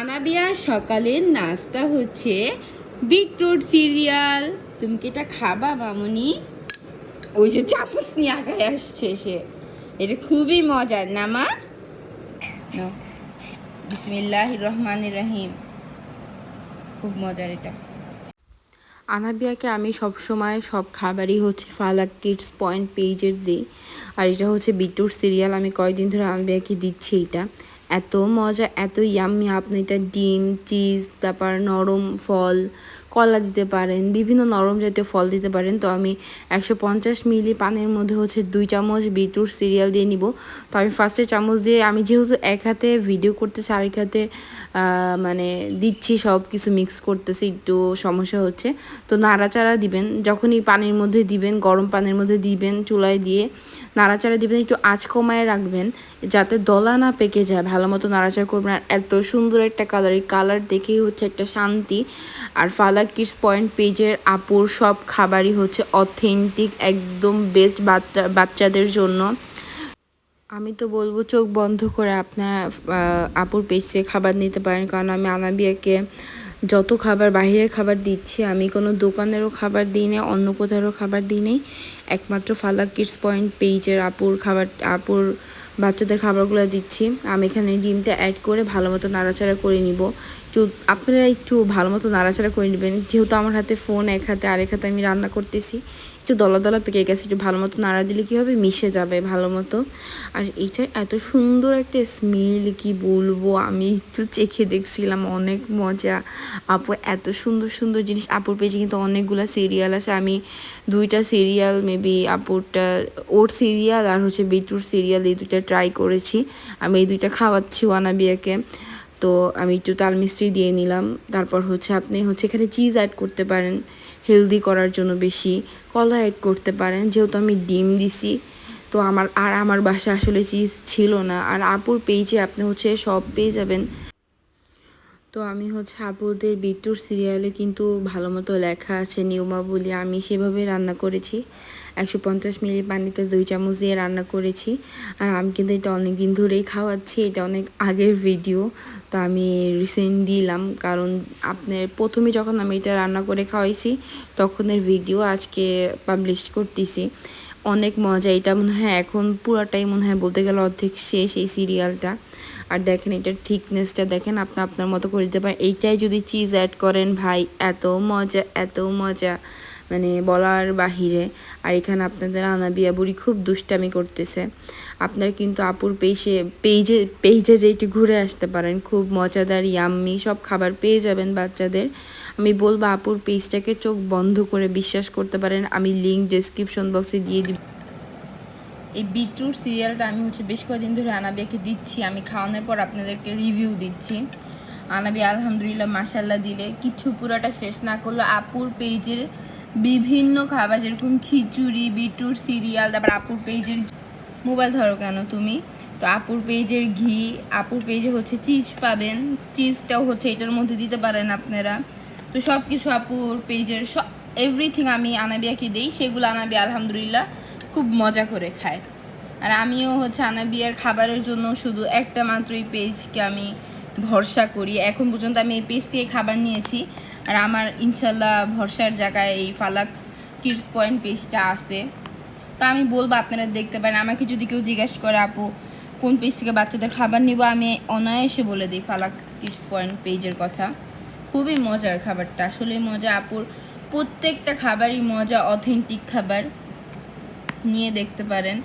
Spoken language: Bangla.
আনাবিয়ার সকালের নাস্তা হচ্ছে বিটরুট সিরিয়াল। তুমি কি এটা খাবা মামুনি? ওই যে চামচ নিয়ে আগায় আসছে সে। এটা খুবই মজার। না মা? বিসমিল্লাহ রহমান রহিম। খুব মজার এটা। আনাবিয়াকে আমি সব সময় সব খাবারই হচ্ছে ফালাক কিডস পয়েন্ট পেজের দিই। আর এটা হচ্ছে বিটুর সিরিয়াল। আমি কয়েকদিন ধরে আনাবিয়াকে দিচ্ছি এটা। এত মজা, এত ইয়াম্মি আপনি এটা ডিম চিজ তারপর নরম ফল, কলা দিতে পারেন, বিভিন্ন নরম জাতীয় ফল দিতে পারেন। তো আমি একশো পঞ্চাশ মিলি পানির মধ্যে হচ্ছে দুই চামচ বিটরুট সিরিয়াল দিয়ে নিব। তো আমি ফার্স্টে চামচ দিয়ে, আমি যেহেতু এক হাতে ভিডিও করতেছি, আরেক হাতে মানে দিচ্ছি সব কিছু মিক্স করতেছি, একটু সমস্যা হচ্ছে। তো নাড়াচাড়া দিবেন, যখনই পানির মধ্যে দিবেন, গরম পানির মধ্যে দিবেন, চুলায় দিয়ে নাড়াচাড়া দিবেন, একটু আঁচ কমায় রাখবেন, যাতে দলা না পেকে যায় ভালো মতো নাড়াচাড়া করবেন আর এত সুন্দর একটা কালার এই কালার দেখেই হচ্ছে একটা শান্তি। আর ফালাক কিডস পয়েন্ট পেজের আপুর সব খাবারই হচ্ছে অথেন্টিক একদম বেস্ট বাচ্চা, বাচ্চাদের জন্য। আমি তো বলব চোখ বন্ধ করে আপনার আপুর পেজ থেকে খাবার নিতে পারেন। কারণ আমি আনাবিয়াকে যত খাবার বাইরের খাবার দিচ্ছি, আমি কোনো দোকানেরও খাবার দিই না, অন্য কোথাও খাবার দিই নেই। একমাত্র ফালাক কিডস পয়েন্ট পেজের আপুর খাবার, আপুর বাচ্চাদের খাবারগুলো দিচ্ছি। আমি এখানে ডিমটা অ্যাড করে ভালো মতো নাড়াচাড়া করে নিব। একটু, আপনারা একটু ভালো মতো নাড়াচাড়া করে নেবেন। যেহেতু আমার হাতে ফোন এক হাতে আরেক হাতে আমি রান্না করতেছি, একটু দলা দলা পেকে গেছে, একটু ভালো মতো নাড়া দিলে কী হবে? মিশে যাবে ভালো মতো। আর এইটার এত সুন্দর একটা স্মেল কি বলব? আমি একটু চেখে দেখছিলাম, অনেক মজা। আপু, এত সুন্দর সুন্দর জিনিস আপুর পেজে কিন্তু অনেকগুলো সিরিয়াল আছে। আমি দুইটা সিরিয়াল মেবি আপুরটা ওর সিরিয়াল আর হচ্ছে বিটরুট সিরিয়াল এই দুইটা ট্রাই করেছি। আমি এই দুইটা খাওয়াচ্ছি ওয়ানাবিয়াকে। তো আমি একটু তাল মিস্ত্রি দিয়ে নিলাম। তারপর হচ্ছে আপনি হচ্ছে এখানে চিজ অ্যাড করতে পারেন হেলদি করার জন্য বেশি। কলা অ্যাড করতে পারেন, যেহেতু আমি ডিম দিছি, তো আমার, আর আমার বাসায় আসলে চিজ ছিল না। আর আপুর পেজে আপনি হচ্ছে সব পেয়ে যাবেন। তো আমি হচ্ছে আপুদের বিট্টুর সিরিয়ালে কিন্তু ভালো মতো লেখা আছে, নিয়মাবলী। আমি সেভাবে রান্না করেছি। একশো পঞ্চাশ মিলি পানিতে দুই চামচ দিয়ে রান্না করেছি। আর আমি কিন্তু এটা অনেক দিন ধরেই খাওয়াচ্ছি, এটা অনেক আগের ভিডিও। তো আমি রিসেন্ট দিলাম, কারণ আপনার প্রথমে যখন আমি এটা রান্না করে খাওয়াইছি, তখনের ভিডিও আজকে পাবলিশ করতেছি। অনেক মজা এটা মনে হয় এখন পুরাটাই মনে হয় বলতে গেলে অর্ধেক শেষ এই সিরিয়ালটা। আর দেখেন এটার থিকনেসটা দেখেন, আপনি, আপনার মতো করে দিতে পারেন। এইটাই যদি চিজ অ্যাড করেন ভাই, এত মজা এত মজা। মানে বলার বাহিরে। আর এখানে আপনাদের আনাবিয়া বুড়ি খুব দুষ্টামি করতেছে। আপনারা কিন্তু আপুর পেজে পেজে পেজে যেটি ঘুরে আসতে পারেন, খুব মজাদার ইয়াম্মি সব খাবার পেয়ে যাবেন বাচ্চাদের। আমি বলব, আপুর পেজটাকে চোখ বন্ধ করে বিশ্বাস করতে পারেন। আমি লিঙ্ক ডেসক্রিপশন বক্সে দিয়ে দিব। এই বিটরুট সিরিয়ালটা আমি হচ্ছে বেশ কয়েকদিন ধরে আনাবিয়াকে দিচ্ছি, আমি খাওয়ানোর পর আপনাদেরকে রিভিউ দিচ্ছি। আনাবি আলহামদুলিল্লাহ মাসাল্লাহ দিলে। কিছু পুরোটা শেষ না করলে আপুর পেজের বিভিন্ন খাবার, যেরকম খিচুড়ি, বিটরুট সিরিয়াল, তারপর আপুর পেজের মোবাইল ধরো কেন তুমি? তো আপুর পেজের ঘি, আপুর পেজে হচ্ছে চিজ পাবেন। চিজটাও হচ্ছে এটার মধ্যে দিতে পারেন আপনারা। তো সব কিছু আপুর পেজের সব এভরিথিং আমি আনাবিয়াকে দিই, সেগুলো আনাবি আলহামদুলিল্লাহ খুব মজা করে খায়। আর আমিও হচ্ছে আনাবিয়ার খাবারের জন্য শুধু একটা মাত্র এই পেজকে আমি ভরসা করি। এখন পর্যন্ত আমি এই পেজ থেকে খাবার নিয়েছি। আর আমার ইনশাল্লাহ ভরসার জায়গায় এই ফালাক্স কিডস পয়েন্ট পেজটা আছে। তো আমি বলব আপনারা দেখতে পারেন। আমাকে যদি কেউ জিজ্ঞাসা করে, আপু, কোন পেজ থেকে বাচ্চাদের খাবার নিব? আমি অনায়াসে বলে দিই ফালাক্স কিডস পয়েন্ট পেজের কথা। খুবই মজার খাবারটা। আসলে মজা, আপুর প্রত্যেকটা খাবারই মজা, অথেন্টিক খাবার। নিয়ে দেখতে পারেন।